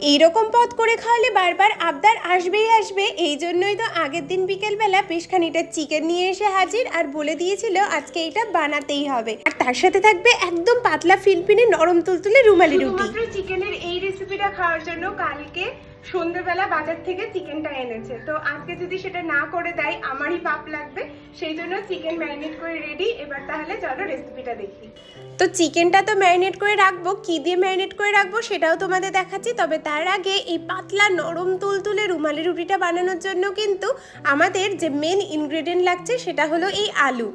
এইরকম পথ করে খাওয়ালে বারবার আবদার আসবেই আসবে। এই জন্যই তো আগের দিন বিকেলবেলা বেশ খানিটা চিকেন নিয়ে এসে হাজির আর বলে দিয়েছিল, আজকে এটা বানাতেই হবে। আর তার সাথে থাকবে একদম পাতলা ফিলপিনে নরম তুলতুলে রুমালি রুটি। চিকেনের এই রেসিপিটা খাওয়ার জন্য কালকে সন্ধ্যেবেলা বাজার থেকে চিকেনটা এনেছে। তো আজকে যদি সেটা না করে দেয়, আমারই পাপ লাগবে। সেই জন্য চিকেন ম্যারিনেট করে রেডি। এবার তাহলে চলো রেসিপিটা দেখি। তো চিকেনটা তো ম্যারিনেট করে রাখব। কি দিয়ে ম্যারিনেট করে রাখব সেটাও তোমাদের দেখাচ্ছি। তবে তার আগে এই পাতলা নরম তুলতুলে রুমালি রুটিটা বানানোর জন্য কিন্তু আমাদের যে মেন ইনগ্রেডিয়েন্ট লাগছে সেটা হলো এই আলু।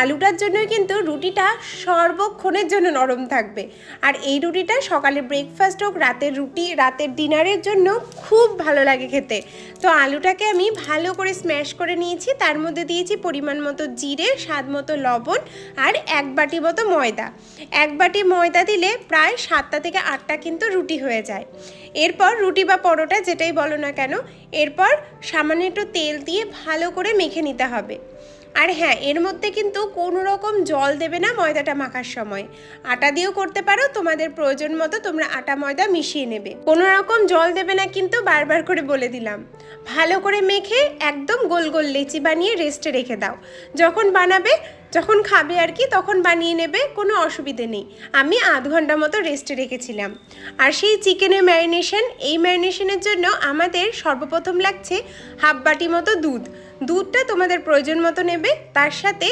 আলুটার জন্যই কিন্তু রুটিটা সর্বক্ষণের জন্য নরম থাকবে। আর এই রুটিটা সকালে ব্রেকফাস্ট হোক, রাতের রুটি, রাতের ডিনারের জন্য খুব ভালো লাগে খেতে। তো আলুটাকে আমি ভালো করে স্ম্যাশ করে নিয়েছি। তার মধ্যে দিয়েছি পরিমাণ মতো জিরে, স্বাদ মতো লবণ আর এক বাটি মতো ময়দা। এক বাটি ময়দা দিলে প্রায় সাতটা থেকে আটটা কিন্তু রুটি হয়ে যায়। এরপর রুটি বা পরোটা যেটাই বলো না কেন, এরপর সামান্য একটু তেল দিয়ে ভালো করে মেখে নিতে হবে। আর হ্যাঁ এর মধ্যে কিন্তু কোনো রকম জল দেবে না ময়দাটা মাখার সময়। আটা দিয়েও করতে পারো, তোমাদের প্রয়োজন মতো তোমরা আটা, ময়দা মিশিয়ে নেবে। কোনো রকম জল দেবে না কিন্তু বারবার করে বলে দিলাম। ভালো করে মেখে একদম গোল গোল লেচি বানিয়ে রেস্টে রেখে দাও। যখন বানাবে যখন খাবে আর কি, তখন বানিয়ে নেবে, কোনো অসুবিধে নেই। আমি আধ ঘণ্টা মতো রেস্টে রেখেছিলাম। আর সেই চিকেনের ম্যারিনেশন এই ম্যারিনেশনের জন্য আমাদের সর্বপ্রথম লাগছে হাফ বাটি মতো দুধ। দুধটা তোমাদের প্রয়োজন মতো নেবে, তার সাথে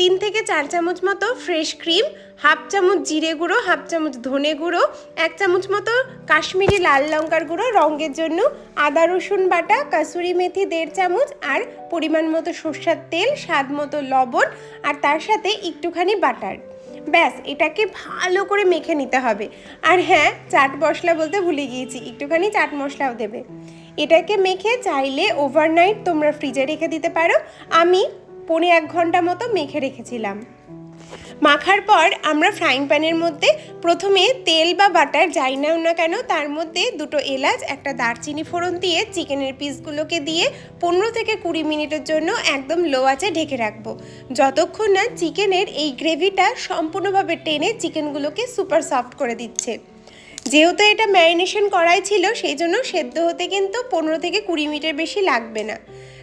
তিন থেকে চার চামচ মতো ফ্রেশ ক্রিম হাফ চামচ জিরে গুঁড়ো হাফ চামচ ধনে গুঁড়ো, এক চামচ মতো কাশ্মীরি লাল লঙ্কার গুঁড়ো রঙের জন্য, আদা রসুন বাটা, কাসুরি মেথি দেড় চামচ আর পরিমাণ মতো সর্ষার তেল, স্বাদ মতো লবণ আর তার সাথে একটুখানি বাটার। ব্যাস, এটাকে ভালো করে মেখে নিতে হবে। আর হ্যাঁ চাট মশলা বলতে ভুলে গিয়েছি, একটুখানি চাট মশলাও দেবে। এটাকে মেখে চাইলে ওভারনাইট তোমরা ফ্রিজে রেখে দিতে পারো। আমি পৌনে এক ঘণ্টা মতো মেখে রেখেছিলাম। মাখার পর আমরা ফ্রাইং প্যানের মধ্যে প্রথমে তেল বা বাটার যাই নাও না কেন, তার মধ্যে দুটো এলাচ, একটা দারচিনি ফোড়ন দিয়ে চিকেনের পিসগুলোকে দিয়ে পনেরো থেকে কুড়ি মিনিটের জন্য একদম লো আঁচে ঢেকে রাখব। যতক্ষণ না চিকেনের এই গ্রেভিটা সম্পূর্ণভাবে টেনে চিকেনগুলোকে সুপার সফট করে দিচ্ছে। যেহেতু এটা ম্যারিনেশন করাই ছিল, সেই জন্য সেদ্ধ হতে কিন্তু পনেরো থেকে কুড়ি মিনিটের বেশি লাগবে না।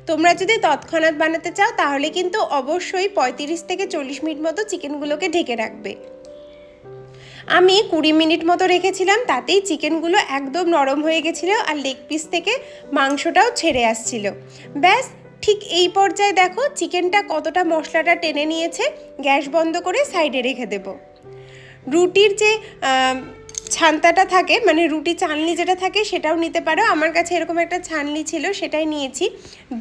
তোমরা যদি তৎক্ষণাৎ বানাতে চাও, তাহলে কিন্তু অবশ্যই পঁয়ত্রিশ থেকে চল্লিশ মিনিট মতো চিকেনগুলোকে ঢেকে রাখবে। আমি কুড়ি মিনিট মতো রেখেছিলাম, তাতেই চিকেনগুলো একদম নরম হয়ে গেছিল আর লেগ পিস থেকে মাংসটাও ছেড়ে আসছিল। ব্যাস, ঠিক এই পর্যায়ে দেখো চিকেনটা কতটা মশলাটা টেনে নিয়েছে, গ্যাস বন্ধ করে সাইডে রেখে দেবো। রুটির যে ছান্তাটা থাকে মানে রুটি চানলি যেটা থাকে সেটাও নিতে পারো। আমার কাছে এরকম একটা ছানলি ছিল, সেটাই নিয়েছি।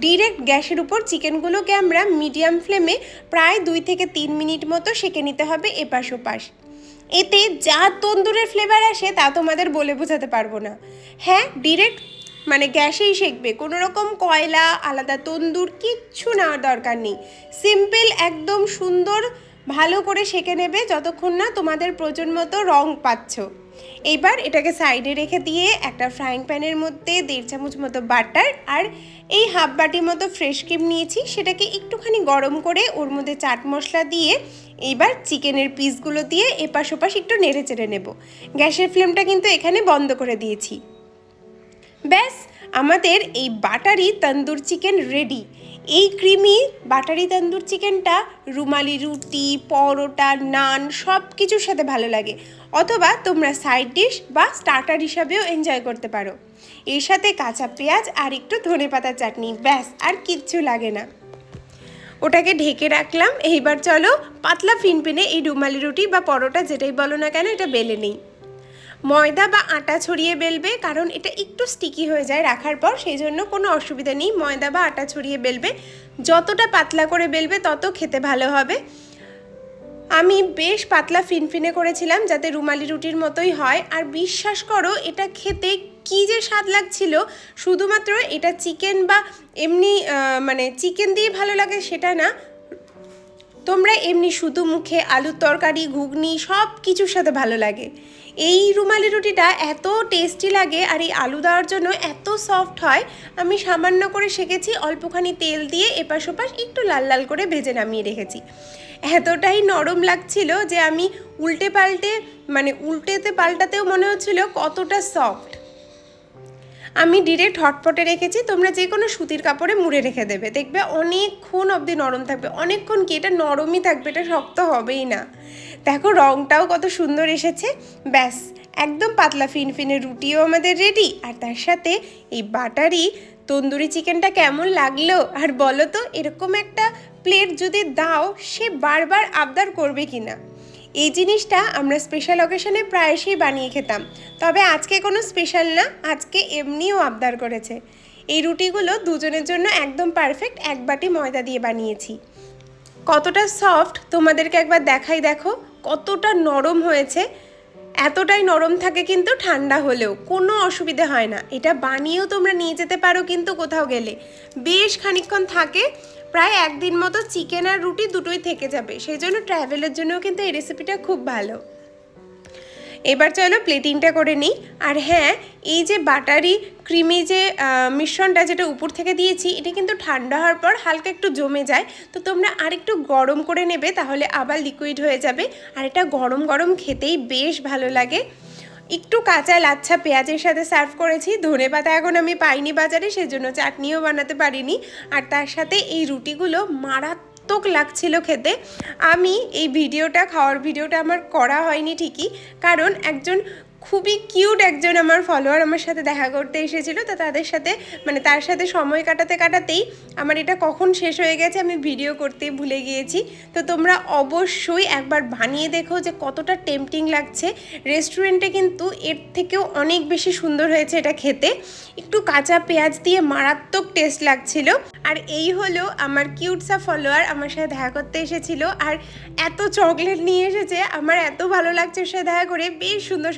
ডিরেক্ট গ্যাসের উপর চিকেনগুলোকে আমরা মিডিয়াম ফ্লেমে প্রায় দুই থেকে তিন মিনিট মতো সেঁকে নিতে হবে এপাশ ওপাশ। এতে যা তন্দুরের ফ্লেভার আসে তা তোমাদের বলে বোঝাতে পারব না। হ্যাঁ ডিরেক্ট মানে গ্যাসেই সেঁকবে। কোনো রকম কয়লা, আলাদা তন্দুর, কিচ্ছু নেওয়ার দরকার নেই। সিম্পল একদম সুন্দর, ভালো করে সেঁকে নেবে যতক্ষণ না তোমাদের প্রয়োজন মতো রং পাচ্ছ। এইবার এটাকে সাইডে রেখে দিয়ে একটা ফ্রাইং প্যানের মধ্যে দেড় চামচ মতো বাটার আর এই হাফ বাটির মতো ফ্রেশ ক্রিম নিয়েছি, সেটাকে একটুখানি গরম করে ওর মধ্যে চাট মশলা দিয়ে এইবার চিকেনের পিসগুলো দিয়ে এপাশ ওপাশ একটু নেড়ে চেড়ে নেব। গ্যাসের ফ্লেমটা কিন্তু এখানে বন্ধ করে দিয়েছি। ব্যাস, আমাদের এই বাটারি তন্দুর চিকেন রেডি। এই ক্রিমি বাটারি তন্দুর চিকেনটা রুমালি রুটি, পরোটা, নান সব কিছুর সাথে ভালো লাগে। অথবা তোমরা সাইড ডিশ বা স্টার্টার হিসাবেও এনজয় করতে পারো। এর সাথে কাঁচা পেঁয়াজ আর একটু ধনে পাতার চাটনি, ব্যাস, আর কিচ্ছু লাগে না। ওটাকে ঢেকে রাখলাম, এইবার চলো পাতলা ফিনপিনে এই রুমালি রুটি বা পরোটা যেটাই বলো না কেন, এটা বেলে নেই। ময়দা বা আটা ছড়িয়ে বেলবে, কারণ এটা একটু স্টিকি হয়ে যায় রাখার পর সেই জন্য কোনো অসুবিধা নেই। ময়দা বা আটা ছড়িয়ে বেলবে। যতটা পাতলা করে বেলবে, তত খেতে ভালো হবে। আমি বেশ পাতলা ফিনফিনে করেছিলাম, যাতে রুমালি রুটির মতোই হয়। আর বিশ্বাস করো, এটা খেতে কী যে স্বাদ লাগছিল। শুধুমাত্র এটা চিকেন বা এমনি মানে চিকেন দিয়ে ভালো লাগে সেটা না। তোমরা এমনি শুধু মুখে আলুর তরকারি, ঘুগনি সব কিছুর সাথে ভালো লাগে। এই রুমালি রুটিটা এত টেস্টি লাগে আর এই আলু দেওয়ার জন্য এত সফট হয়, আমি সামান্য করে সেকেছি, অল্পখানি তেল দিয়ে এপাশ ওপাশ একটু লাল লাল করে ভেজে নামিয়ে রেখেছি। এতটাই নরম লাগছিল যে আমি উল্টে পাল্টে মানে উল্টেতে পাল্টাতেও মনে হচ্ছিল কতটা সফট আমি ডিরেক্ট হটপটে রেখেছি, তোমরা যে কোনো সুতির কাপড়ে মুড়ে রেখে দেবে। দেখবে অনেকক্ষণ অবধি নরম থাকবে। অনেকক্ষণ কি, এটা নরমই থাকবে, এটা শক্ত হবেই না। দেখো রংটাও কত সুন্দর এসেছে। ব্যাস, একদম পাতলা ফিন ফিনফিনে রুটিও আমাদের রেডি আর তার সাথে এই বাটারি, তন্দুরি চিকেনটা কেমন লাগল? আর বলো তো, এরকম একটা প্লেট যদি দাও, সে বারবার আবদার করবে কি না এই জিনিসটা আমরা স্পেশাল অকেশনে প্রায়শই বানিয়ে খেতাম। তবে আজকে কোনো স্পেশাল না, আজকে এমনিও আবদার করেছে। এই রুটিগুলো দুজনের জন্য একদম পারফেক্ট এক বাটি ময়দা দিয়ে বানিয়েছি। কতটা সফট তোমাদেরকে একবার দেখাই দেখো, কতটা নরম হয়েছে। এতটাই নরম থাকে কিন্তু ঠান্ডা হলেও, কোনো অসুবিধে হয় না। এটা বানিয়েও তোমরা নিয়ে যেতে পারো কিন্তু কোথাও গেলে। বেশ খানিকক্ষণ থাকে প্রায় একদিন মতো চিকেন আর রুটি দুটোই থেকে যাবে। সেই জন্য ট্র্যাভেলের জন্যও কিন্তু এই রেসিপিটা খুব ভালো। এবার চলো প্লেটিংটা করে নিই। আর হ্যাঁ এই যে বাটারি ক্রিমি যে মিশ্রণটা যেটা উপর থেকে দিয়েছি, এটা কিন্তু ঠান্ডা হওয়ার পর হালকা একটু জমে যায়। তো তোমরা আরেকটু গরম করে নেবে, তাহলে আবার লিকুইড হয়ে যাবে। আর এটা গরম গরম খেতেই বেশ ভালো লাগে। একটু কাঁচা লাচ্ছা পেঁয়াজের সাথে সার্ভ করেছি। ধনে পাতা এখন আমি পাইনি বাজারে, সেজন্য চাটনিও বানাতে পারিনি। আর তার সাথে এই রুটিগুলো মারাত্মক লাগছিল খেতে। আমি এই ভিডিওটা, খাওয়ার ভিডিওটা আমার করা হয়নি ঠিকই। কারণ একজন খুবই কিউট একজন আমার ফলোয়ার আমার সাথে দেখা করতে এসেছিল। তো তাদের সাথে মানে তার সাথে সময় কাটাতে কাটাতেই আমার এটা কখন শেষ হয়ে গেছে আমি ভিডিও করতেই ভুলে গিয়েছি। তো তোমরা অবশ্যই একবার বানিয়ে দেখো যে কতটা টেম্পটিং লাগছে। রেস্টুরেন্টে কিন্তু এর থেকেও অনেক বেশি সুন্দর হয়েছে এটা খেতে। একটু কাঁচা পেঁয়াজ দিয়ে মারাত্মক টেস্ট লাগছিল। আর এই হলো আমার কিউটসা ফলোয়ার আমার সাথে দেখা করতে এসেছিল। আর এত চকলেট নিয়ে এসেছে, আমার এত ভালো লাগছে ওর সাথে দেখা করে, বেশ সুন্দর